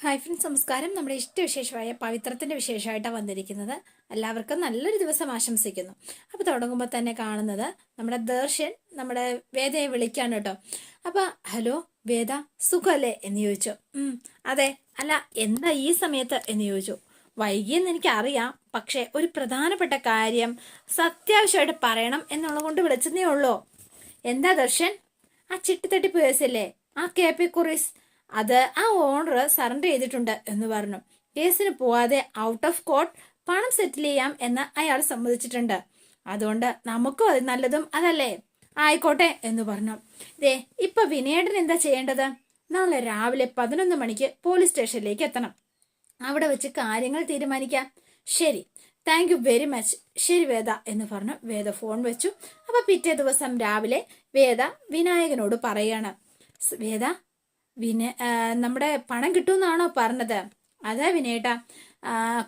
Hi friends നമസ്കാരം. നമ്മുടെ ഇഷ്ടവിശേഷമായ പവിത്രത്തിന്റെ വിശേഷമായിട്ടാണ് വന്നിരിക്കുന്നത്. എല്ലാവർക്കും നല്ലൊരു ദിവസം ആശംസിക്കുന്നു. അപ്പോൾ തുടങ്ങുമ്പോൾ തന്നെ കാണുന്നത് നമ്മുടെ ദർശൻ നമ്മുടെ വേദയെ വിളിക്കാണ് കേട്ടോ. അപ്പോൾ ഹലോ വേദ സുഖല്ലേ? എന്ന് ചോദിച്ചു. "ഉം, അതെ അല്ല എന്താ ഈ സമയത്ത്? എന്ന് ചോദിച്ചു. വൈകിയെന്ന് എനിക്കറിയാം പക്ഷേ ഒരു പ്രധാനപ്പെട്ട കാര്യം സത്യാവശ്യമായിട്ട് പറയണം എന്നുള്ളത് കൊണ്ട് വിളിച്ചതേ ഉള്ളൂ. എന്താ ദർശൻ? ആ ചിട്ടിത്തട്ടി പോയസല്ലേ ആ കെ പി കുറീസ് അത് ആ ഓണർ സറണ്ടർ ചെയ്തിട്ടുണ്ട് എന്ന് പറഞ്ഞു. കേസിന് പോവാതെ ഔട്ട് ഓഫ് കോർട്ട് പണം സെറ്റിൽ ചെയ്യാം എന്ന് അയാൾ സമ്മതിച്ചിട്ടുണ്ട്. അതുകൊണ്ട് നമുക്കും അത് നല്ലതും അതല്ലേ? ആയിക്കോട്ടെ എന്ന് പറഞ്ഞു. ദേ ഇപ്പൊ വിനേടൻ എന്താ ചെയ്യേണ്ടത്? നാളെ രാവിലെ പതിനൊന്ന് മണിക്ക് പോലീസ് സ്റ്റേഷനിലേക്ക് എത്തണം. അവിടെ വെച്ച് കാര്യങ്ങൾ തീരുമാനിക്കാം. ശരി. താങ്ക് യു വെരി മച്ച് ശരി വേദ എന്ന് പറഞ്ഞു. വേദ ഫോൺ വെച്ചു. അപ്പൊ പിറ്റേ ദിവസം രാവിലെ വേദ വിനായകനോട് പറയാണ്. വേദ വിന നമ്മുടെ പണം കിട്ടുമെന്നാണോ പറഞ്ഞത്? അതാ വിനേട്ടാ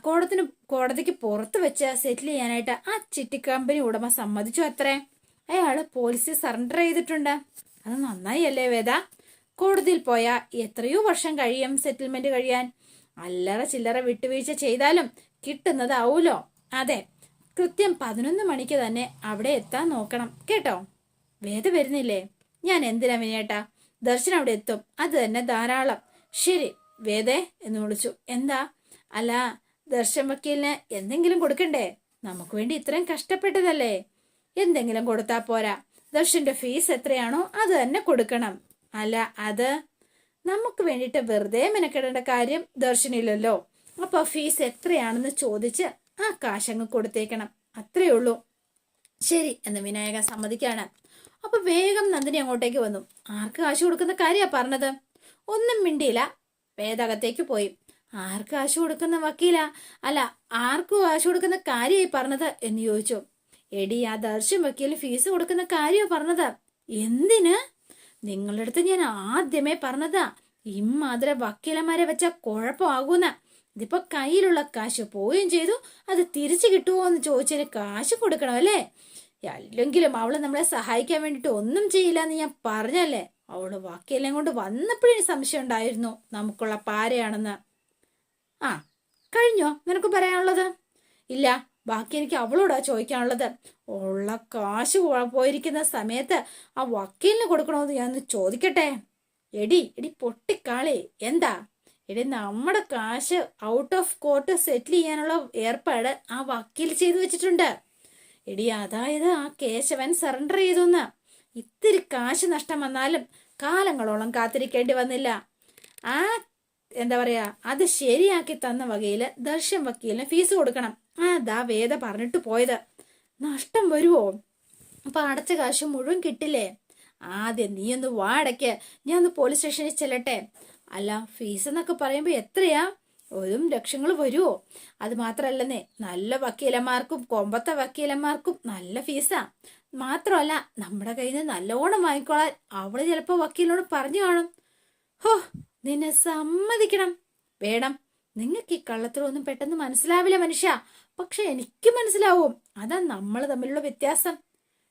കോടത്തിന് കോടതിക്ക് പുറത്ത് വെച്ച് സെറ്റിൽ ചെയ്യാനായിട്ട് ആ ചിട്ടി കമ്പനി ഉടമ സമ്മതിച്ചു അത്രേ? അയാൾ പോലീസിൽ സറണ്ടർ ചെയ്തിട്ടുണ്ട്. അത് നന്നായി അല്ലേ വേദ? കോടതിയിൽ പോയാൽ എത്രയോ വർഷം കഴിയും സെറ്റിൽമെന്റ് കഴിയാൻ. അല്ലറ ചില്ലറ വിട്ടുവീഴ്ച ചെയ്താലും കിട്ടുന്നതാവൂലോ? അതെ കൃത്യം പതിനൊന്ന് മണിക്ക് തന്നെ അവിടെ എത്താൻ നോക്കണം. കേട്ടോ? വേദ വരുന്നില്ലേ? ഞാൻ എന്തിനാ വിനേട്ടാ ദർശൻ അവിടെ എത്തും. അത് തന്നെ ധാരാളം. ശരി വേദേ എന്ന് വിളിച്ചു. എന്താ? അല്ല ദർശൻ വക്കീലിന് എന്തെങ്കിലും കൊടുക്കണ്ടേ? നമുക്ക് വേണ്ടി ഇത്രയും കഷ്ടപ്പെട്ടതല്ലേ? എന്തെങ്കിലും കൊടുത്താ പോരാ. ദർശന്റെ ഫീസ് എത്രയാണോ അത് തന്നെ കൊടുക്കണം. അല്ല അത്? നമുക്ക് വേണ്ടിയിട്ട് വെറുതെ മെനക്കെടേണ്ട കാര്യം ദർശനില്ലല്ലോ. അപ്പൊ ഫീസ് എത്രയാണെന്ന് ചോദിച്ച് ആ കാശങ്ങ് കൊടുത്തേക്കണം. അത്രേ ഉള്ളൂ. ശരി എന്ന് വിനായക സമ്മതിക്കാണ് അപ്പൊ വേഗം നന്ദിനി അങ്ങോട്ടേക്ക് വന്നു. ആർക്ക് കാശ് കൊടുക്കുന്ന കാര്യാ പറഞ്ഞത്? ഒന്നും മിണ്ടിയില്ല. വേദകത്തേക്ക് പോയി. ആർക്ക് കാശ് കൊടുക്കുന്ന വക്കീല? അല്ല ആർക്ക് കാശ് കൊടുക്കുന്ന കാര്യമായി പറഞ്ഞത് എന്ന് ചോദിച്ചു. എടി ആ ദർശൻ വക്കീൽ ഫീസ് കൊടുക്കുന്ന കാര്യമാ പറഞ്ഞത്. എന്തിന്? നിങ്ങളുടെ അടുത്ത് ഞാൻ ആദ്യമേ പറഞ്ഞതാ. ഇമ്മാതിരെ വക്കീലന്മാരെ വെച്ച കുഴപ്പമാകൂന്ന. ഇതിപ്പോ കയ്യിലുള്ള കാശ് പോവുകയും ചെയ്തു. അത് തിരിച്ചു കിട്ടുമോ എന്ന് ചോദിച്ചതിന് കാശ് കൊടുക്കണം അല്ലേ? അല്ലെങ്കിലും അവൾ നമ്മളെ സഹായിക്കാൻ വേണ്ടിട്ട് ഒന്നും ചെയ്യില്ല എന്ന് ഞാൻ പറഞ്ഞല്ലേ? അവൾ വാക്കിയെല്ലാം കൊണ്ട് വന്നപ്പോഴേ സംശയം ഉണ്ടായിരുന്നു. നമുക്കുള്ള പാരയാണെന്ന്. ആ കഴിഞ്ഞോ? നിനക്ക് പറയാനുള്ളത്? ഇല്ല ബാക്കി എനിക്ക് അവളോടാ ചോദിക്കാനുള്ളത്. ഉള്ള കാശ് പോയിരിക്കുന്ന സമയത്ത് ആ വക്കീലിന് കൊടുക്കണമെന്ന് ഞാൻ ചോദിക്കട്ടെ? എടി എടി പൊട്ടിക്കാളി എന്താ? എടി നമ്മുടെ കാശ് ഔട്ട് ഓഫ് കോർട്ട് സെറ്റിൽ ചെയ്യാനുള്ള ഏർപ്പാട് ആ വക്കീൽ ചെയ്തു വെച്ചിട്ടുണ്ട്. എടി അതായത് ആ കേശവൻ സറണ്ടർ ചെയ്തുന്ന്. ഇത്തിരി കാശ് നഷ്ടം വന്നാലും കാലങ്ങളോളം കാത്തിരിക്കേണ്ടി വന്നില്ല. ആ എന്താ പറയാ അത് ശരിയാക്കി തന്ന വകയിൽ ദർശൻ വക്കീലിന് ഫീസ് കൊടുക്കണം. അതാ വേദ പറഞ്ഞിട്ട് പോയത്. നഷ്ടം വരുവോ? അപ്പൊ അടച്ച കാശ് മുഴുവൻ കിട്ടില്ലേ? ആദ്യം നീ ഒന്ന് വാടയ്ക്ക് ഞാൻ ഒന്ന് പോലീസ് സ്റ്റേഷനിൽ ചെല്ലട്ടെ. അല്ല ഫീസ് എന്നൊക്കെ പറയുമ്പോ എത്രയാ? ഒരു ലക്ഷങ്ങൾ വരുമോ അത് മാത്രല്ലെന്നേ നല്ല വക്കീലന്മാർക്കും കൊമ്പത്തെ വക്കീലന്മാർക്കും നല്ല ഫീസാ. മാത്രമല്ല നമ്മുടെ കയ്യിൽ നിന്ന് നല്ലോണം വാങ്ങിക്കോളാൻ അവൾ ചിലപ്പോ വക്കീലിനോട് പറഞ്ഞു കാണും. ഹോ നിന്നെ സമ്മതിക്കണം. വേണം നിങ്ങൾക്ക് ഈ കള്ളത്തിലൊന്നും പെട്ടെന്ന് മനസ്സിലാവില്ല മനുഷ്യ. പക്ഷെ എനിക്ക് മനസ്സിലാവും. അതാ നമ്മൾ തമ്മിലുള്ള വ്യത്യാസം.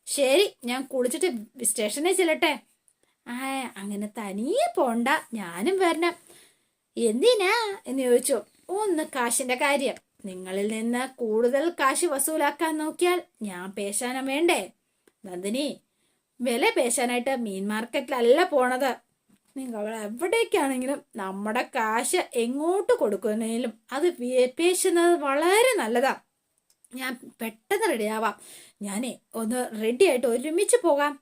ശരി ഞാൻ കുളിച്ചിട്ട് സ്റ്റേഷനിൽ ചെല്ലട്ടെ. ആ അങ്ങനെ തനിയെ പോണ്ട. ഞാനും വരണം. എന്തിനാ എന്ന് ചോദിച്ചു. ഒന്ന് കാശിന്റെ കാര്യം. നിങ്ങളിൽ നിന്ന് കൂടുതൽ കാശ് വസൂലാക്കാൻ നോക്കിയാൽ ഞാൻ പേശാനം വേണ്ടേ? നന്ദിനി വില പേശാനായിട്ട് മീൻ മാർക്കറ്റിലല്ല പോണത്. നിങ്ങൾ എവിടേക്കാണെങ്കിലും നമ്മുടെ കാശ് എങ്ങോട്ട് കൊടുക്കുന്നതിലും അത് പേശുന്നത് വളരെ നല്ലതാ. ഞാൻ പെട്ടെന്ന് റെഡിയാവാം ഞാനേ ഒന്ന് റെഡി ആയിട്ട് ഒരുമിച്ച് പോകാം.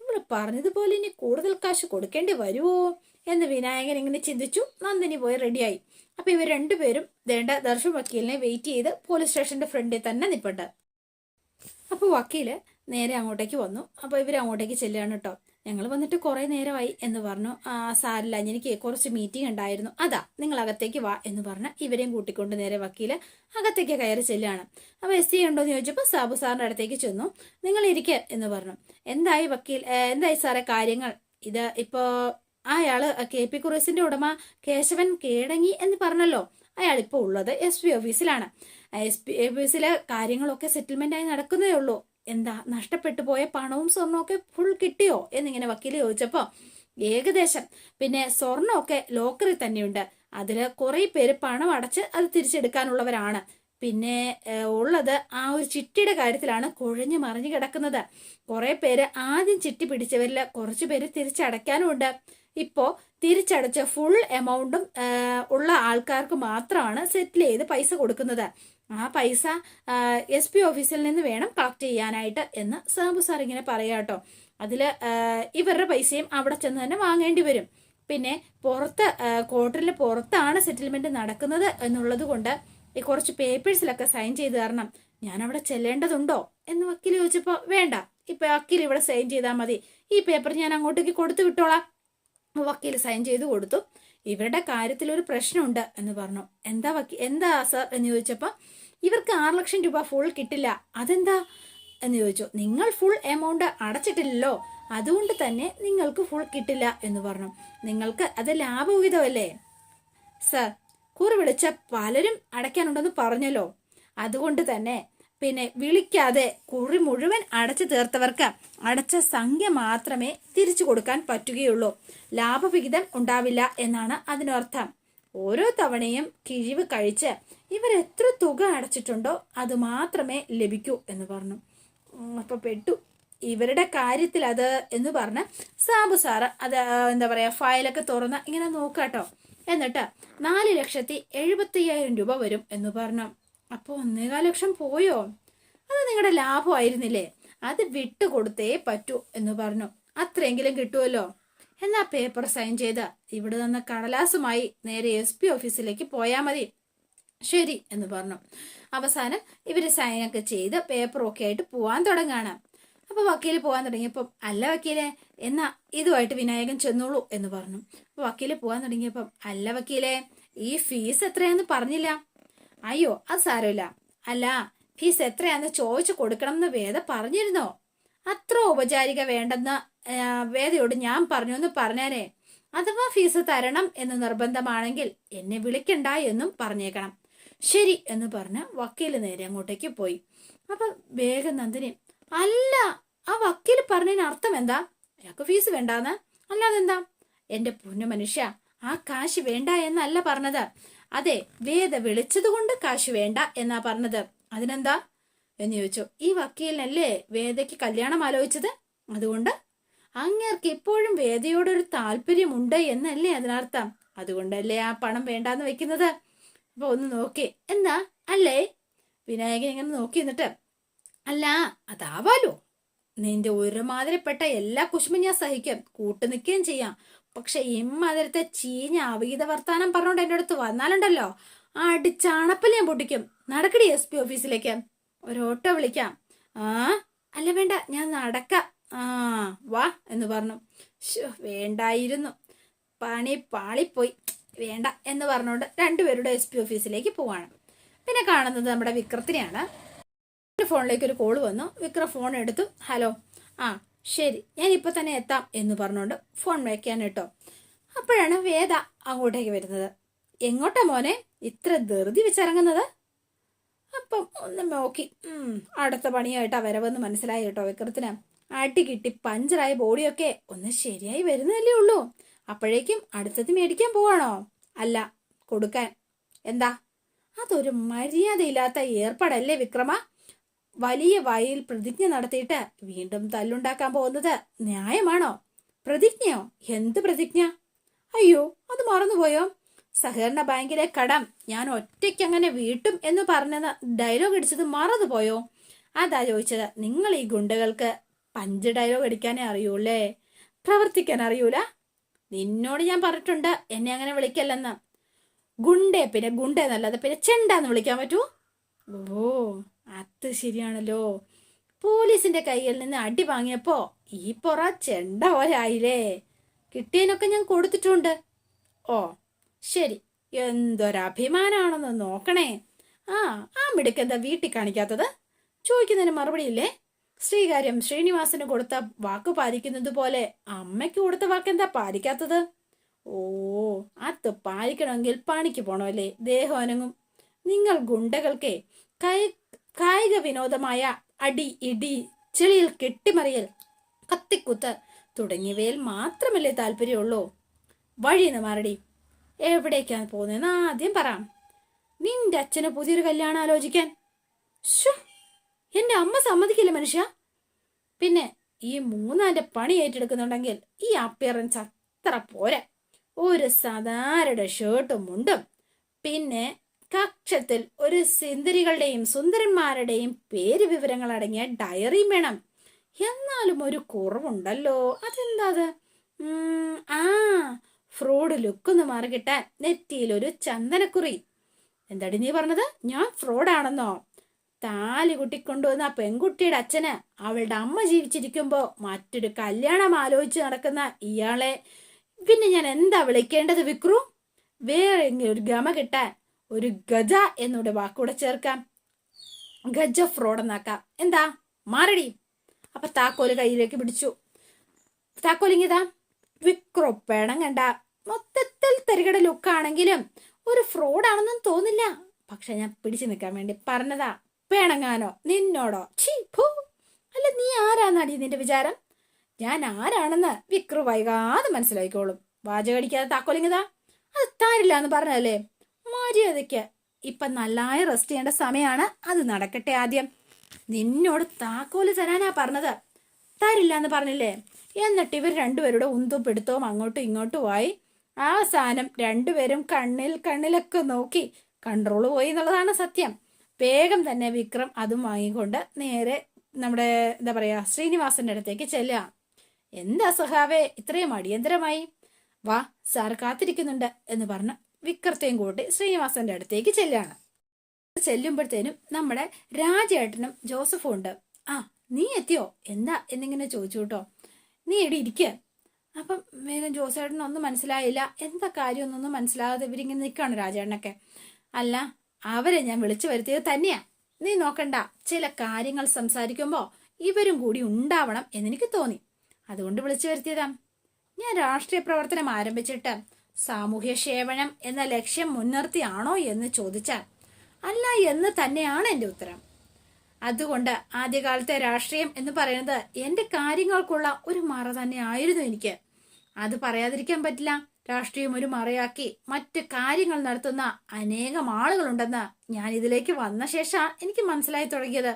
നിങ്ങൾ പറഞ്ഞതുപോലെ ഇനി കൂടുതൽ കാശ് കൊടുക്കേണ്ടി വരുമോ എന്ന് വിനായകൻ ഇങ്ങനെ ചിന്തിച്ചു. നന്ദിനി പോയി റെഡിയായി അപ്പൊ ഇവർ രണ്ടുപേരും ദേണ്ട ദർശൻ വക്കീലിനെ വെയിറ്റ് ചെയ്ത് പോലീസ് സ്റ്റേഷന്റെ ഫ്രണ്ടിൽ തന്നെ നിൽപ്പുണ്ട് അപ്പൊ വക്കീൽ നേരെ അങ്ങോട്ടേക്ക് വന്നു. അപ്പൊ ഇവർ അങ്ങോട്ടേക്ക് ചെല്ലുകയാണ് കേട്ടോ ഞങ്ങൾ വന്നിട്ട് കുറെ നേരമായി എന്ന് പറഞ്ഞു. ആ സാരില്ല എനിക്ക് കുറച്ച് മീറ്റിംഗ് ഉണ്ടായിരുന്നു. അതാ നിങ്ങൾ അകത്തേക്ക് വാ എന്ന് പറഞ്ഞ് ഇവരെയും കൂട്ടിക്കൊണ്ട് നേരെ വക്കീൽ അകത്തേക്ക് കയറി ചെല്ലുകയാണ്. അപ്പൊ എസ് സി ഉണ്ടോ എന്ന് ചോദിച്ചപ്പോൾ സാബു സാറിന്റെ അടുത്തേക്ക് ചെന്നു. നിങ്ങൾ ഇരിക്കുക എന്ന് പറഞ്ഞു. എന്തായി വക്കീൽ? എന്തായി സാറേ കാര്യങ്ങൾ? ഇത് ഇപ്പോ അയാൾ കെ പി കുറേസിന്റെ ഉടമ കേശവൻ കേടങ്ങി എന്ന് പറഞ്ഞല്ലോ. അയാൾ ഇപ്പോൾ ഉള്ളത് എസ് പി ഓഫീസിലാണ് എസ് പി ഓഫീസിലെ കാര്യങ്ങളൊക്കെ സെറ്റിൽമെന്റ് ആയി നടക്കുന്നേ ഉള്ളൂ. എന്താ നഷ്ടപ്പെട്ടു പോയ പണവും ഒക്കെ ഫുൾ കിട്ടിയോ എന്നിങ്ങനെ വക്കീൽ ചോദിച്ചപ്പോ ഏകദേശം. പിന്നെ സ്വർണമൊക്കെ ലോക്കറിൽ തന്നെയുണ്ട്. അതിൽ കുറെ പേര് പണം അടച്ച് അത് തിരിച്ചെടുക്കാനുള്ളവരാണ്. പിന്നെ ഉള്ളത് ആ ഒരു ചിട്ടിയുടെ കാര്യത്തിലാണ് കുഴഞ്ഞു മറിഞ്ഞു കിടക്കുന്നത്. കുറെ പേര് ആദ്യം ചിട്ടി പിടിച്ചവരിൽ കുറച്ച് പേര് തിരിച്ചടയ്ക്കാനുമുണ്ട്. ഇപ്പോ തിരിച്ചടച്ച ഫുൾ എമൗണ്ടും ഉള്ള ആൾക്കാർക്ക് മാത്രമാണ് സെറ്റിൽ ചെയ്ത് പൈസ കൊടുക്കുന്നത്. ആ പൈസ എസ് പി ഓഫീസിൽ നിന്ന് വേണം കളക്ട് ചെയ്യാനായിട്ട് എന്ന് സാബു സാർ ഇങ്ങനെ പറയാട്ടോ അതിൽ ഇവരുടെ പൈസയും അവിടെ ചെന്ന് തന്നെ വാങ്ങേണ്ടി വരും. പിന്നെ പുറത്ത് കോർട്ടറിൽ പുറത്താണ് സെറ്റിൽമെന്റ് നടക്കുന്നത് എന്നുള്ളത് കൊണ്ട് ഈ കുറച്ച് പേപ്പേഴ്സിലൊക്കെ സൈൻ ചെയ്ത് തരണം. ഞാൻ അവിടെ ചെല്ലേണ്ടതുണ്ടോ എന്ന് വക്കീൽ ചോദിച്ചപ്പോൾ വേണ്ട. ഇപ്പൊ വക്കീൽ ഇവിടെ സൈൻ ചെയ്താൽ മതി. ഈ പേപ്പർ ഞാൻ അങ്ങോട്ടേക്ക് കൊടുത്തു വിട്ടോളാം. വക്കീൽ സൈൻ ചെയ്ത് കൊടുത്തു. ഇവരുടെ കാര്യത്തിൽ ഒരു പ്രശ്നമുണ്ട് എന്ന് പറഞ്ഞു. എന്താ വക്കീ എന്താ സർ എന്ന് ചോദിച്ചപ്പോൾ ഇവർക്ക് ആറ് ലക്ഷം രൂപ ഫുൾ കിട്ടില്ല. അതെന്താ? എന്ന് ചോദിച്ചു. നിങ്ങൾ ഫുൾ എമൗണ്ട് അടച്ചിട്ടില്ലല്ലോ. അതുകൊണ്ട് തന്നെ നിങ്ങൾക്ക് ഫുൾ കിട്ടില്ല എന്ന് പറഞ്ഞു. നിങ്ങൾക്ക് അത് ലാഭവിഹിതമല്ലേ? സർ കുറി വിളിച്ച പലരും അടയ്ക്കാനുണ്ടെന്ന് പറഞ്ഞല്ലോ. അതുകൊണ്ട് തന്നെ പിന്നെ വിളിക്കാതെ കുറി മുഴുവൻ അടച്ചു തീർത്തവർക്ക് അടച്ച സംഖ്യ മാത്രമേ തിരിച്ചു കൊടുക്കാൻ പറ്റുകയുള്ളൂ. ലാഭവിഹിതം ഉണ്ടാവില്ല എന്നാണ് അതിനർത്ഥം. ഓരോ തവണയും കിഴിവ് കഴിച്ച് ഇവർ എത്ര തുക അടച്ചിട്ടുണ്ടോ അത് മാത്രമേ ലഭിക്കൂ എന്ന് പറഞ്ഞു. അപ്പോൾ അപ്പൊ പെട്ടു. ഇവരുടെ കാര്യത്തിൽ അത് എന്ന് പറഞ്ഞ് സാബു സാറ് അത് എന്താ പറയാ ഫയലൊക്കെ തുറന്ന് ഇങ്ങനെ നോക്കാട്ടോ. എന്നിട്ട് നാല് ലക്ഷത്തി എഴുപത്തി രൂപ വരും എന്ന് പറഞ്ഞു. അപ്പോൾ ഒന്നേകാൽ ലക്ഷം പോയോ? അത് നിങ്ങളുടെ ലാഭമായിരുന്നില്ലേ അത് വിട്ടുകൊടുത്തേ പറ്റൂ എന്ന് പറഞ്ഞു. അത്രയെങ്കിലും കിട്ടുമല്ലോ എന്നാ പേപ്പർ സൈൻ ചെയ്ത. ഇവിടെ നിന്ന് കടലാസുമായി നേരെ എസ് പി ഓഫീസിലേക്ക് പോയാൽ മതി. ശരി എന്ന് പറഞ്ഞു. അവസാനം ഇവർ സൈനൊക്കെ ചെയ്ത് പേപ്പറൊക്കെ ആയിട്ട് പോവാൻ തുടങ്ങാണ്. അപ്പൊ വക്കീൽ പോവാൻ തുടങ്ങിയപ്പം അല്ല വക്കീലെ എന്നാ ഇതുമായിട്ട് വിനായകൻ ചെന്നോളൂ എന്ന് പറഞ്ഞു. അപ്പൊ വക്കീൽ പോവാൻ തുടങ്ങിയപ്പം അല്ല വക്കീലെ ഈ ഫീസ് എത്രയാന്ന് പറഞ്ഞില്ല. അയ്യോ അത് സാരമില്ല. അല്ല ഫീസ് എത്രയാന്ന് ചോദിച്ചു കൊടുക്കണം എന്ന് വേദ പറഞ്ഞിരുന്നോ? അത്ര ഔപചാരിക വേണ്ടെന്ന് വേദയോട് ഞാൻ പറഞ്ഞു എന്ന് പറഞ്ഞേനെ. അഥവാ ഫീസ് തരണം എന്ന് നിർബന്ധമാണെങ്കിൽ എന്നെ വിളിക്കണ്ട എന്നും പറഞ്ഞേക്കണം. ശരി എന്ന് പറഞ്ഞ് വക്കീൽ നേരെ അങ്ങോട്ടേക്ക് പോയി. അപ്പൊ വേഗം നന്ദിനി അല്ല ആ വക്കീൽ പറഞ്ഞതിന് അർത്ഥം എന്താ? അയാൾക്ക് ഫീസ് വേണ്ടാന്ന്? അല്ലാതെന്താ? എന്റെ പൊന്നു മനുഷ്യ ആ കാശ് വേണ്ട എന്നല്ല പറഞ്ഞത്. അതെ വേദ വിളിച്ചതുകൊണ്ട് കാശ് വേണ്ട എന്നാ പറഞ്ഞത്. അതിനെന്താ? എന്ന് ചോദിച്ചു. ഈ വക്കീലിനല്ലേ വേദയ്ക്ക് കല്യാണം ആലോചിച്ചത്? അതുകൊണ്ട് അങ്ങേർക്ക് ഇപ്പോഴും വേദയോടൊരു താല്പര്യമുണ്ട് എന്നല്ലേ അതിനർത്ഥം. അതുകൊണ്ടല്ലേ ആ പണം വേണ്ടാന്ന് വെക്കുന്നത്? അപ്പൊ ഒന്ന് നോക്കി. എന്നാ? അല്ലേ? വിനായകൻ ഇങ്ങനെ നോക്കി നിന്നിട്ട് അല്ല അതാവാലോ? നിന്റെ ഒരുമാതിരിപ്പെട്ട എല്ലാ കുശുമ്പും ഞാൻ സഹിക്കും. കൂട്ടു നിൽക്കുകയും ചെയ്യാം. പക്ഷെ ഇമ്മാതിരത്തെ ചീഞ്ഞ അവീത വർത്താനം പറഞ്ഞോണ്ട് എന്റെ അടുത്ത് വന്നാലുണ്ടല്ലോ. ആ അടിച്ചാണപ്പൽ ഞാൻ പൊട്ടിക്കും. നടക്കടി എസ് പി ഓഫീസിലേക്ക്. ഒരു ഓട്ടോ വിളിക്കാം. ആ? അല്ല വേണ്ട. ഞാൻ നടക്കാം. ആ വാ എന്ന് പറഞ്ഞു. വേണ്ടായിരുന്നു. പണി പാളിപ്പോയി. വേണ്ട എന്ന് പറഞ്ഞുകൊണ്ട് രണ്ടുപേരുടെ എസ് പി ഓഫീസിലേക്ക് പോവാണ്. പിന്നെ കാണുന്നത് നമ്മുടെ വിക്രത്തിനെയാണ്. എന്റെ ഫോണിലേക്ക് ഒരു കോൾ വന്നു. വിക്രം ഫോൺ എടുത്തു. ഹലോ ആ ശരി. ഞാൻ ഇപ്പൊ തന്നെ എത്താം എന്ന് പറഞ്ഞുകൊണ്ട് ഫോൺ വയ്ക്കാൻ കേട്ടോ അപ്പോഴാണ് വേദ അങ്ങോട്ടേക്ക് വരുന്നത്. എങ്ങോട്ടാ മോനെ? ഇത്ര ധൃതി വെച്ചിറങ്ങുന്നത്? അപ്പം ഒന്ന് നോക്കി. അടുത്ത പണിയായിട്ടാ വരവെന്ന് മനസ്സിലായി കേട്ടോ വിക്രത്തിന്. അടി കിട്ടി പഞ്ചറായ ബോഡിയൊക്കെ. ഒന്ന് ശരിയായി വരുന്നതല്ലേ ഉള്ളൂ. അപ്പോഴേക്കും അടുത്തത് മേടിക്കാൻ പോവാണോ? അല്ല കൊടുക്കാൻ. എന്താ? അതൊരു മര്യാദയില്ലാത്ത ഏർപ്പാടല്ലേ വിക്രമ? വലിയ വായിൽ പ്രതിജ്ഞ നടത്തിയിട്ട് വീണ്ടും തല്ലുണ്ടാക്കാൻ പോകുന്നത് ന്യായമാണോ? പ്രതിജ്ഞയോ? എന്ത് പ്രതിജ്ഞ? അയ്യോ അത് മറന്നുപോയോ? സഹകരണ ബാങ്കിലെ കടം ഞാൻ ഒറ്റയ്ക്ക് അങ്ങനെ വീട്ടും എന്ന് പറഞ്ഞത് ഡയലോഗ് അടിച്ചത് മറന്നുപോയോ? അതാ ചോദിച്ചത് നിങ്ങൾ ഈ ഗുണ്ടകൾക്ക് പഞ്ച് ഡയലോഗ് അടിക്കാനേ അറിയൂല്ലേ പ്രവർത്തിക്കാൻ അറിയൂല? നിന്നോട് ഞാൻ പറഞ്ഞിട്ടുണ്ട് എന്നെ അങ്ങനെ വിളിക്കല്ലെന്ന്. ഗുണ്ടേ പിന്നെ ഗുണ്ടേ എന്നല്ലാതെ പിന്നെ ചെണ്ടാന്ന് വിളിക്കാൻ പറ്റൂ ഓ അത് ശരിയാണല്ലോ. പോലീസിന്റെ കയ്യിൽ നിന്ന് അടി വാങ്ങിയപ്പോ ഈ പൊറ ചെണ്ട പോലെ ആയില്ലേ കിട്ടിയതിനൊക്കെ ഞാൻ കൊടുത്തിട്ടുണ്ട്. ഓ ശരി. എന്തൊരഭിമാനാണെന്ന് നോക്കണേ. ആ ആ മിടുക്കെന്താ വീട്ടിൽ കാണിക്കാത്തത്? ചോദിക്കുന്നതിന് മറുപടിയില്ലേ ശ്രീകാര്യം ശ്രീനിവാസന് കൊടുത്ത വാക്ക് പാലിക്കുന്നത് പോലെ അമ്മയ്ക്ക് കൊടുത്ത വാക്കെന്താ പാലിക്കാത്തത്? ഓ അത് പാലിക്കണമെങ്കിൽ പണിക്ക് പോണമല്ലേ. ദേഹം അനങ്ങും. നിങ്ങൾ ഗുണ്ടകൾക്കേ കൈ കായിക വിനോദമായ അടി ഇടി ചെളിയിൽ കെട്ടിമറിയൽ കത്തിക്കുത്ത് തുടങ്ങിയവയിൽ മാത്രമല്ലേ താല്പര്യമുള്ളൂ. വഴിന്ന് മാറടി. എവിടേക്കാണ് പോകുന്നതെന്ന് ആദ്യം പറ. നിന്റെ അച്ഛന് പുതിയൊരു കല്യാണം ആലോചിക്കാൻ. എന്റെ അമ്മ സമ്മതിക്കില്ല മനുഷ്യ? പിന്നെ ഈ മൂന്നാന്റെ പണി ഏറ്റെടുക്കുന്നുണ്ടെങ്കിൽ ഈ അപ്പിയറൻസ് അത്ര പോരാ. ഒരു സാധാരണ ഷർട്ടും മുണ്ടും. പിന്നെ കക്ഷത്തിൽ ഒരു സുന്ദരികളുടെയും സുന്ദരന്മാരുടെയും പേര് വിവരങ്ങൾ അടങ്ങിയ ഡയറി വേണം. എന്നാലും ഒരു കുറവുണ്ടല്ലോ. അതെന്താ അത്? ആ ഫ്രോഡ് ലുക്കൊന്ന് മാറിക്കിട്ടാൻ നെറ്റിയിൽ ഒരു ചന്ദനക്കുറി. എന്താടി നീ പറഞ്ഞത്? ഞാൻ ഫ്രോഡാണെന്നോ? താലി കുട്ടിക്കൊണ്ടുവന്ന ആ പെൺകുട്ടിയുടെ അച്ഛന് അവളുടെ അമ്മ ജീവിച്ചിരിക്കുമ്പോൾ മറ്റൊരു കല്യാണം ആലോചിച്ച് നടക്കുന്ന ഇയാളെ. പിന്നെ ഞാൻ എന്താ വിളിക്കേണ്ടത് വിക്രു? വേറെ ഒരു ഗമ കിട്ടാൻ ഒരു ഗജ എന്നൂടെ വാക്കൂടെ ചേർക്കാം. ഗജ ഫ്രോഡ് എന്നാക്കാം. എന്താ? മാറടി. അപ്പൊ താക്കോൽ കയ്യിലേക്ക് പിടിച്ചു. താക്കോലിങ്ങിതാ പേണം കണ്ട. മൊത്തത്തിൽ തരികട ലുക്കാണെങ്കിലും ഒരു ഫ്രോഡാണെന്നും തോന്നില്ല. പക്ഷെ ഞാൻ പിടിച്ചു നിൽക്കാൻ വേണ്ടി പറഞ്ഞതാ. പേണങ്ങാനോ? നിന്നോടോ? ഛീ ഭൂ അല്ല നീ ആരാന്നാടി നിന്റെ വിചാരം? ഞാൻ ആരാണെന്ന് വിക്രു വൈകാതെ മനസ്സിലാക്കിക്കോളും. വാചകടിക്കാതെ താക്കോലിങ്ങിതാ അത് താരില്ല എന്ന് പറഞ്ഞതല്ലേ? മര്യാദയ്ക്ക് ഇപ്പൊ നല്ലായി റെസ്റ്റ് ചെയ്യേണ്ട സമയമാണ് അത് നടക്കട്ടെ ആദ്യം. നിന്നോട് താക്കോൽ തരാനാ പറഞ്ഞത്. തരില്ല എന്ന് പറഞ്ഞില്ലേ? എന്നിട്ട് ഇവർ രണ്ടുപേരുടെ ഉന്തും പിടുത്തവും അങ്ങോട്ടും ഇങ്ങോട്ടും ആയി. അവസാനം രണ്ടുപേരും കണ്ണിൽ കണ്ണിലൊക്കെ നോക്കി കൺട്രോൾ പോയി എന്നുള്ളതാണ് സത്യം. വേഗം തന്നെ വിക്രം അതും വാങ്ങിക്കൊണ്ട് നേരെ നമ്മുടെ എന്താ പറയാ ശ്രീനിവാസന്റെ അടുത്തേക്ക് ചെല്ലുക. എന്താ സഹാവേ ഇത്രയും അടിയന്തരമായി? വാ സാർ കാത്തിരിക്കുന്നുണ്ട് എന്ന് പറഞ്ഞ്. വിക്രത്തെയും കൂട്ടി ശ്രീനിവാസന്റെ അടുത്തേക്ക് ചെല്ലുകയാണ്. ചെല്ലുമ്പോഴത്തേനും നമ്മുടെ രാജേട്ടനും ജോസഫും ഉണ്ട്. ആ നീ എത്തിയോ? എന്താ എന്നിങ്ങനെ ചോദിച്ചു കേട്ടോ നീ എടി ഇരിക്ക. അപ്പം വേഗം ജോസേട്ടന് ഒന്നും മനസ്സിലായില്ല. എന്താ കാര്യം? കാര്യമൊന്നും മനസ്സിലാകാതെ ഇവരിങ്ങനെ നിൽക്കുകയാണ് രാജേട്ടനൊക്കെ. അല്ല അവരെ ഞാൻ വിളിച്ചു വരുത്തിയത് തന്നെയാ. നീ നോക്കണ്ട. ചില കാര്യങ്ങൾ സംസാരിക്കുമ്പോൾ ഇവരും കൂടി ഉണ്ടാവണം എന്നെനിക്ക് തോന്നി. അതുകൊണ്ട് വിളിച്ചു വരുത്തിയതാ. ഞാൻ രാഷ്ട്രീയ പ്രവർത്തനം ആരംഭിച്ചിട്ട് സാമൂഹ്യ സേവനം എന്ന ലക്ഷ്യം മുൻനിർത്തിയാണോ എന്ന് ചോദിച്ചാൽ അല്ല എന്ന് തന്നെയാണ് എന്റെ ഉത്തരം. അതുകൊണ്ട് ആദ്യകാലത്തെ രാഷ്ട്രീയം എന്ന് പറയുന്നത് എന്റെ കാര്യങ്ങൾക്കുള്ള ഒരു മറ തന്നെ ആയിരുന്നു എനിക്ക്. അത് പറയാതിരിക്കാൻ പറ്റില്ല. രാഷ്ട്രീയം ഒരു മറയാക്കി മറ്റ് കാര്യങ്ങൾ നടത്തുന്ന അനേകം ആളുകളുണ്ടെന്ന് ഞാൻ ഇതിലേക്ക് വന്ന ശേഷമാണ് എനിക്ക് മനസ്സിലായി തുടങ്ങിയത്.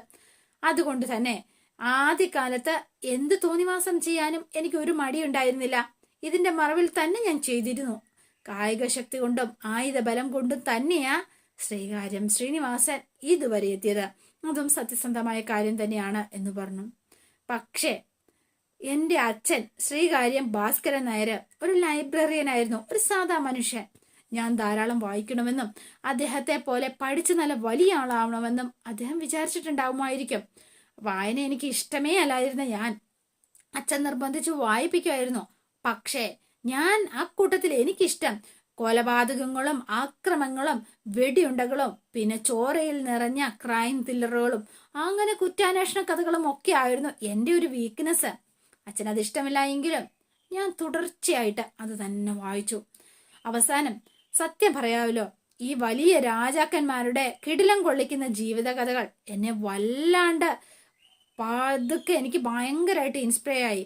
അതുകൊണ്ട് തന്നെ ആദ്യകാലത്ത് എന്ത് തോന്നിവാസം ചെയ്യാനും എനിക്ക് ഒരു മടിയുണ്ടായിരുന്നില്ല. ഇതിന്റെ മറവിൽ തന്നെ ഞാൻ ചെയ്തിരുന്നു. കായിക ശക്തി കൊണ്ടും ആയുധ ബലം കൊണ്ടും തന്നെയാ ശ്രീകാര്യം ശ്രീനിവാസൻ ഇതുവരെ എത്തിയത്. അതും സത്യസന്ധമായ കാര്യം തന്നെയാണ് എന്ന് പറഞ്ഞു. പക്ഷേ എന്റെ അച്ഛൻ ശ്രീകാര്യം ഭാസ്കരൻ നായർ ഒരു ലൈബ്രറിയനായിരുന്നു ഒരു സാധാ മനുഷ്യൻ. ഞാൻ ധാരാളം വായിക്കണമെന്നും അദ്ദേഹത്തെ പോലെ പഠിച്ച് നല്ല വലിയ ആളാവണമെന്നും അദ്ദേഹം വിചാരിച്ചിട്ടുണ്ടാവുമായിരിക്കും. വായന എനിക്ക് ഇഷ്ടമേ അല്ലായിരുന്ന ഞാൻ അച്ഛൻ നിർബന്ധിച്ച് വായിപ്പിക്കുമായിരുന്നു. പക്ഷേ ഞാൻ ആ കൂട്ടത്തിൽ എനിക്കിഷ്ടം. കൊലപാതകങ്ങളും ആക്രമങ്ങളും വെടിയുണ്ടകളും പിന്നെ ചോരയിൽ നിറഞ്ഞ ക്രൈം ത്രില്ലറുകളും അങ്ങനെ കുറ്റാന്വേഷണ കഥകളും ഒക്കെ ആയിരുന്നു എന്റെ ഒരു വീക്ക്നെസ് അച്ഛനത് അത് ഇഷ്ടമില്ല എങ്കിലും ഞാൻ തുടർച്ചയായിട്ട് അത് തന്നെ വായിച്ചു. അവസാനം സത്യം പറയാമല്ലോ ഈ വലിയ രാജാക്കന്മാരുടെ കിടിലം കൊള്ളിക്കുന്ന ജീവിത കഥകൾ എന്നെ വല്ലാണ്ട് അതൊക്കെ എനിക്ക് ഭയങ്കരമായിട്ട് ഇൻസ്പയർ ആയി.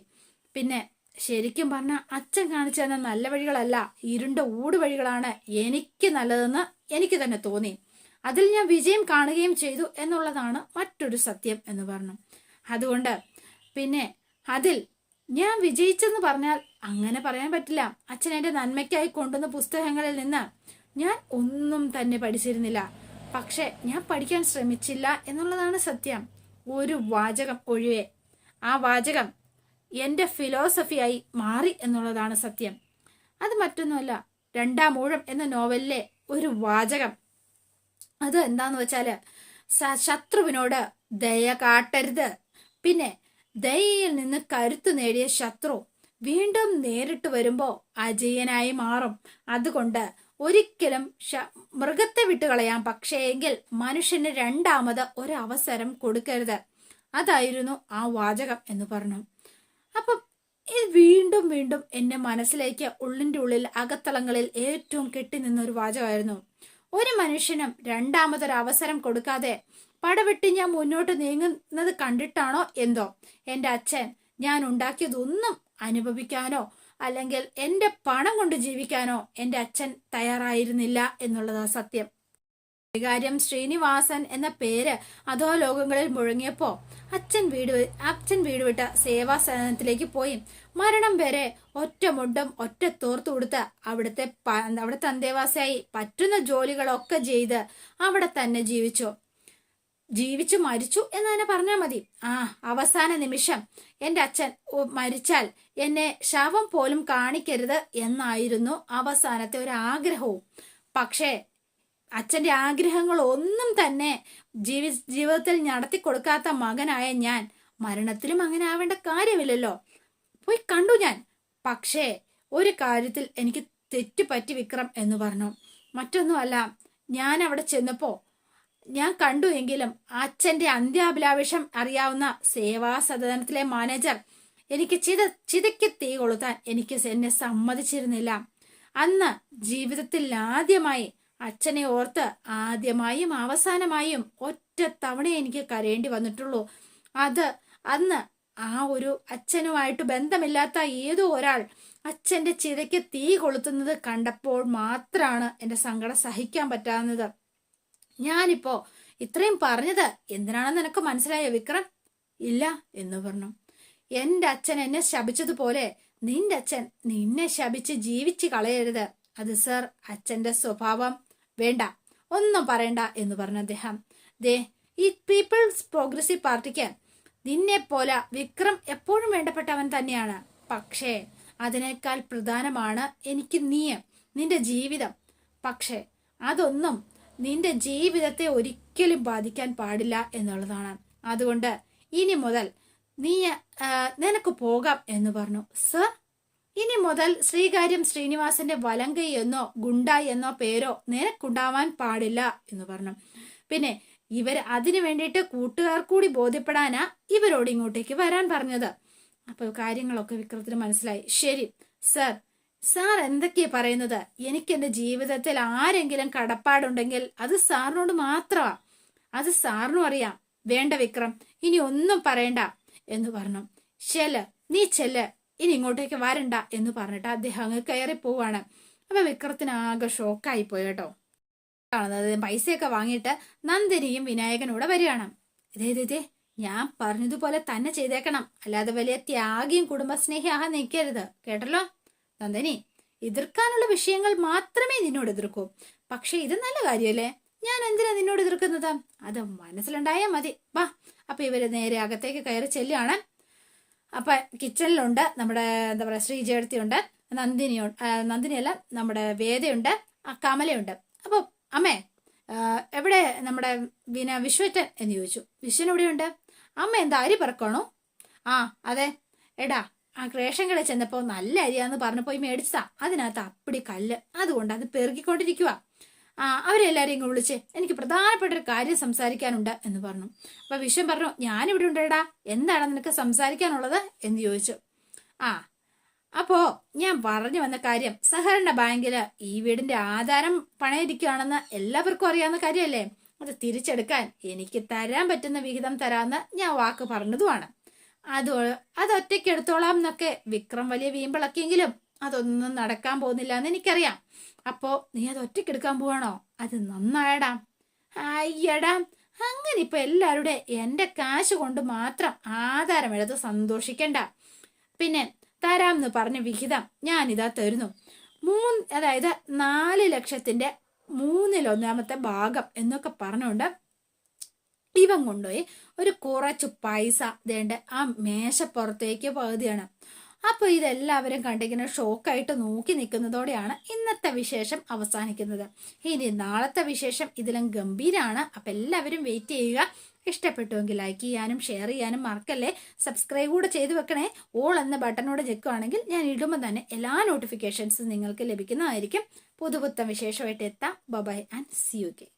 പിന്നെ ശരിക്കും പറഞ്ഞാൽ അച്ഛൻ കാണിച്ചു തന്ന നല്ല വഴികളല്ല ഇരുണ്ട ഊട് വഴികളാണ് എനിക്ക് നല്ലതെന്ന് എനിക്ക് തന്നെ തോന്നി. അതിൽ ഞാൻ വിജയം കാണുകയും ചെയ്തു എന്നുള്ളതാണ് മറ്റൊരു സത്യം എന്ന് പറഞ്ഞു. അതുകൊണ്ട് പിന്നെ അതിൽ ഞാൻ വിജയിച്ചെന്ന് പറഞ്ഞാൽ അങ്ങനെ പറയാൻ പറ്റില്ല. അച്ഛൻ എന്റെ നന്മയ്ക്കായി കൊണ്ടുവന്ന പുസ്തകങ്ങളിൽ നിന്ന് ഞാൻ ഒന്നും തന്നെ പഠിച്ചിരുന്നില്ല. പക്ഷെ ഞാൻ പഠിക്കാൻ ശ്രമിച്ചില്ല എന്നുള്ളതാണ് സത്യം. ഒരു വാചകം ഒഴിവേ ആ വാചകം എന്റെ ഫിലോസഫിയായി മാറി എന്നുള്ളതാണ് സത്യം. അത് മറ്റൊന്നുമല്ല രണ്ടാം ഊഴം എന്ന നോവലിലെ ഒരു വാചകം. അത് എന്താന്ന് വെച്ചാൽ സ- ശത്രുവിനോട് ദയ കാട്ടരുത്. പിന്നെ ദയയിൽ നിന്ന് കരുത്തു നേടിയ ശത്രു വീണ്ടും നേരിട്ട് വരുമ്പോൾ അജയനായി മാറും. അതുകൊണ്ട് ഒരിക്കലും മൃഗത്തെ വിട്ടുകളയാം. പക്ഷേ എങ്കിൽ മനുഷ്യന് രണ്ടാമത് ഒരു അവസരം കൊടുക്കരുത്. അതായിരുന്നു ആ വാചകം എന്ന് പറഞ്ഞു. അപ്പം ഇത് വീണ്ടും വീണ്ടും എന്റെ മനസ്സിലേക്ക് ഉള്ളിന്റെ ഉള്ളിൽ അകത്തളങ്ങളിൽ ഏറ്റവും കെട്ടിനിന്ന ഒരു വാചകമായിരുന്നു. ഒരു മനുഷ്യനും രണ്ടാമതൊരു അവസരം കൊടുക്കാതെ പടവിട്ട് ഞാൻ മുന്നോട്ട് നീങ്ങുന്നത് കണ്ടിട്ടാണോ എന്തോ? എന്റെ അച്ഛൻ ഞാൻ ഉണ്ടാക്കിയതൊന്നും അനുഭവിക്കാനോ അല്ലെങ്കിൽ എന്റെ പണം കൊണ്ട് ജീവിക്കാനോ എന്റെ അച്ഛൻ തയ്യാറായിരുന്നില്ല എന്നുള്ളതാ സത്യം. കാര്യം ശ്രീനിവാസൻ എന്ന പേര് അതോ ലോകങ്ങളിൽ മുഴങ്ങിയപ്പോ അച്ഛൻ വീട് അച്ഛൻ വീട് വിട്ട സേവാ സദനത്തിലേക്ക് പോയി. മരണം വരെ ഒറ്റ മുണ്ടും ഒറ്റ തോർത്തു കൊടുത്ത് അവിടുത്തെ അവിടുത്തെ അന്തേവാസിയായി പറ്റുന്ന ജോലികളൊക്കെ ചെയ്ത് അവിടെ തന്നെ ജീവിച്ചു. ജീവിച്ചു മരിച്ചു എന്ന് തന്നെ പറഞ്ഞാൽ മതി. ആ അവസാന നിമിഷം എന്റെ അച്ഛൻ മരിച്ചാൽ എന്നെ ശവം പോലും കാണിക്കരുത് എന്നായിരുന്നു അവസാനത്തെ ഒരു ആഗ്രഹവും പക്ഷേ അച്ഛന്റെ ആഗ്രഹങ്ങൾ ഒന്നും തന്നെ ജീവി ജീവിതത്തിൽ നടത്തി കൊടുക്കാത്ത മകനായ ഞാൻ മരണത്തിലും അങ്ങനെ ആവേണ്ട കാര്യമില്ലല്ലോ. പോയി കണ്ടു ഞാൻ. പക്ഷേ ഒരു കാര്യത്തിൽ എനിക്ക് തെറ്റുപറ്റി വിക്രം എന്ന് പറഞ്ഞു. മറ്റൊന്നുമല്ല ഞാൻ അവിടെ ചെന്നപ്പോ ഞാൻ കണ്ടു എങ്കിലും അച്ഛന്റെ അന്ത്യാഭിലാഷം അറിയാവുന്ന സേവാ സദനത്തിലെ മാനേജർ എനിക്ക് ചിത ചിതയ്ക്ക് തീ കൊളുത്താൻ എനിക്ക് എന്നെ സമ്മതിച്ചിരുന്നില്ല. അന്ന് ജീവിതത്തിൽ ആദ്യമായി അച്ഛനെ ഓർത്ത് ആദ്യമായും അവസാനമായും ഒറ്റ തവണ എനിക്ക് കരയേണ്ടി വന്നിട്ടുള്ളൂ. അത് അന്ന് ആ ഒരു അച്ഛനുമായിട്ട് ബന്ധമില്ലാത്ത ഏതോ ഒരാൾ അച്ഛന്റെ ചിതയ്ക്ക് തീ കൊളുത്തുന്നത് കണ്ടപ്പോൾ മാത്രമാണ് എന്റെ സങ്കടം സഹിക്കാൻ പറ്റാവുന്നത് ഞാനിപ്പോ ഇത്രയും പറഞ്ഞത് എന്തിനാണെന്ന് നിനക്ക് മനസ്സിലായോ വിക്രം? ഇല്ല എന്ന് പറഞ്ഞു. എന്റെ അച്ഛൻ എന്നെ ശപിച്ചതുപോലെ നിന്റെ അച്ഛൻ നിന്നെ ശപിച്ച് ജീവിച്ച് കളയരുത്. അത് സർ അച്ഛന്റെ സ്വഭാവം വേണ്ട ഒന്നും പറയണ്ട എന്ന് പറഞ്ഞു അദ്ദേഹം. ദേ ഈ പീപ്പിൾസ് പ്രോഗ്രസീവ് പാർട്ടിക്ക് നിന്നെ പോലെ വിക്രം എപ്പോഴും വേണ്ടപ്പെട്ടവൻ തന്നെയാണ്. പക്ഷേ അതിനേക്കാൾ പ്രധാനമാണ് എനിക്ക് നീ നിന്റെ ജീവിതം. പക്ഷേ അതൊന്നും നിന്റെ ജീവിതത്തെ ഒരിക്കലും ബാധിക്കാൻ പാടില്ല എന്നുള്ളതാണ്. അതുകൊണ്ട് ഇനി മുതൽ നീ നിനക്ക് പോകാം എന്ന് പറഞ്ഞു. സർ ഇനി മുതൽ ശ്രീകാര്യം ശ്രീനിവാസന്റെ വലങ്കൈ എന്നോ ഗുണ്ടായി എന്നോ പേരോ നിനക്കുണ്ടാവാൻ പാടില്ല എന്ന് പറഞ്ഞു. പിന്നെ ഇവർ അതിനു വേണ്ടിയിട്ട് കൂട്ടുകാർ കൂടി ബോധ്യപ്പെടാനാ ഇവരോട് ഇങ്ങോട്ടേക്ക് വരാൻ പറഞ്ഞത്. അപ്പൊ കാര്യങ്ങളൊക്കെ വിക്രത്തിന് മനസ്സിലായി. ശരി സർ. സാർ എന്തൊക്കെയാ പറയുന്നത്? എനിക്ക് എന്റെ ജീവിതത്തിൽ ആരെങ്കിലും കടപ്പാടുണ്ടെങ്കിൽ അത് സാറിനോട് മാത്രമാ. അത് സാറിനും അറിയാം. വേണ്ട വിക്രം ഇനി ഒന്നും പറയണ്ട എന്ന് പറഞ്ഞു. ചെല്ല് നീ ചെല്ല്. ഇനി ഇങ്ങോട്ടേക്ക് വരണ്ട എന്ന് പറഞ്ഞിട്ട് അദ്ദേഹം അങ്ങ് കയറി പോവാണ്. അപ്പൊ വിക്രത്തിന് ആകെ ഷോക്കായി പോയി കേട്ടോ. കാണുന്നത് പൈസയൊക്കെ വാങ്ങിയിട്ട് നന്ദിനിയും വിനായകനൂടെ വരികയാണ്. ഇതേ ഇതേ ഞാൻ പറഞ്ഞതുപോലെ തന്നെ ചെയ്തേക്കണം. അല്ലാതെ വലിയ ത്യാഗിയും കുടുംബസ്നേഹിയാകാൻ നിൽക്കരുത്. കേട്ടല്ലോ? നന്ദിനി എതിർക്കാനുള്ള വിഷയങ്ങൾ മാത്രമേ നിന്നോട് എതിർക്കൂ. പക്ഷെ ഇത് നല്ല കാര്യമല്ലേ ഞാൻ എന്തിനാ നിന്നോട് എതിർക്കുന്നത്? അത് മനസ്സിലുണ്ടായാൽ മതി. വാ അപ്പൊ ഇവർ നേരെ അകത്തേക്ക് കയറി ചെല്ലുകയാണ്. അപ്പൊ കിച്ചണിലുണ്ട് നമ്മുടെ എന്താ പറയാ ശ്രീജയടുത്തിയുണ്ട് നന്ദിനി നന്ദിനിയല്ല നമ്മുടെ വേദയുണ്ട് ആ കമലയുണ്ട്. അപ്പൊ അമ്മേ എവിടെ നമ്മുടെ വിന വിശ്വറ്റൻ എന്ന് ചോദിച്ചു. വിശ്വൻ എവിടെയുണ്ട്? അമ്മ എന്താ അരി പറക്കണോ? ആ അതെ. എടാ ആ റേഷൻ കടയിൽ ചെന്നപ്പോ നല്ല അരിയാന്ന് പറഞ്ഞു പോയി മേടിച്ചതാ. അതിനകത്ത് അപ്പടി കല്ല്. അതുകൊണ്ട് അത് പെറുകിക്കൊണ്ടിരിക്കുക ആ അവരെല്ലാരെയും ഇങ്ങ് വിളിച്ച് എനിക്ക് പ്രധാനപ്പെട്ട ഒരു കാര്യം സംസാരിക്കാനുണ്ട് എന്ന് പറഞ്ഞു. അപ്പൊ വിശ്വം പറഞ്ഞു ഞാനിവിടെ ഉണ്ടേടാ എന്താണ് നിനക്ക് സംസാരിക്കാനുള്ളത്? എന്ന് ചോദിച്ചു. ആ അപ്പോ ഞാൻ പറഞ്ഞു വന്ന കാര്യം സഹകരണ ബാങ്കിൽ ഈ വീടിന്റെ ആധാരം പണയിരിക്കുകയാണെന്ന് എല്ലാവർക്കും അറിയാവുന്ന കാര്യമല്ലേ? അത് തിരിച്ചെടുക്കാൻ എനിക്ക് തരാൻ പറ്റുന്ന വിഹിതം തരാമെന്ന് ഞാൻ വാക്ക് പറഞ്ഞതുമാണ്. അത് അതൊറ്റയ്ക്ക് എടുത്തോളാം എന്നൊക്കെ വിക്രം വലിയ വീമ്പിളക്കിയെങ്കിലും അതൊന്നും നടക്കാൻ പോകുന്നില്ല എന്ന് എനിക്കറിയാം. അപ്പോ നീ അത് ഒറ്റയ്ക്ക് എടുക്കാൻ പോവാണോ? അത് നന്നായടാ. അയ്യടാ. അങ്ങനെ ഇപ്പൊ എല്ലാവരുടെ എന്റെ കാശ് കൊണ്ട് മാത്രം ആധാരം എടുത്ത് സന്തോഷിക്കണ്ട. പിന്നെ തരാമെന്ന് പറഞ്ഞ വിഹിതം ഞാനിതാ തരുന്നു. മൂന്ന് അതായത് നാല് ലക്ഷത്തിന്റെ മൂന്നിലൊന്നാമത്തെ ഭാഗം എന്നൊക്കെ പറഞ്ഞുകൊണ്ട് ഇവൻ കൊണ്ടുപോയി ഒരു കുറച്ച് പൈസ ദേണ്ട ആ മേശപ്പുറത്തേക്ക് പകുതിയാണ്. അപ്പൊ ഇതെല്ലാവരും കണ്ടിങ്ങനെ ഷോക്കായിട്ട് നോക്കി നിൽക്കുന്നതോടെയാണ് ഇന്നത്തെ വിശേഷം അവസാനിക്കുന്നത്. ഇനി നാളത്തെ വിശേഷം ഇതിലും ഗംഭീരാണ്. അപ്പൊ എല്ലാവരും വെയിറ്റ് ചെയ്യുക. ഇഷ്ടപ്പെട്ടുവെങ്കിൽ ലൈക്ക് ചെയ്യാനും ഷെയർ ചെയ്യാനും മറക്കല്ലേ? സബ്സ്ക്രൈബ് കൂടെ ചെയ്തു വെക്കണേ. ഓൾ എന്ന ബട്ടണോട് ഞെക്കുവാണെങ്കിൽ ഞാൻ ഇടുമ്പോൾ തന്നെ എല്ലാ നോട്ടിഫിക്കേഷൻസും നിങ്ങൾക്ക് ലഭിക്കുന്നതായിരിക്കും. പുതുപുത്തം വിശേഷമായിട്ട് എത്താം. Bye bye and see you K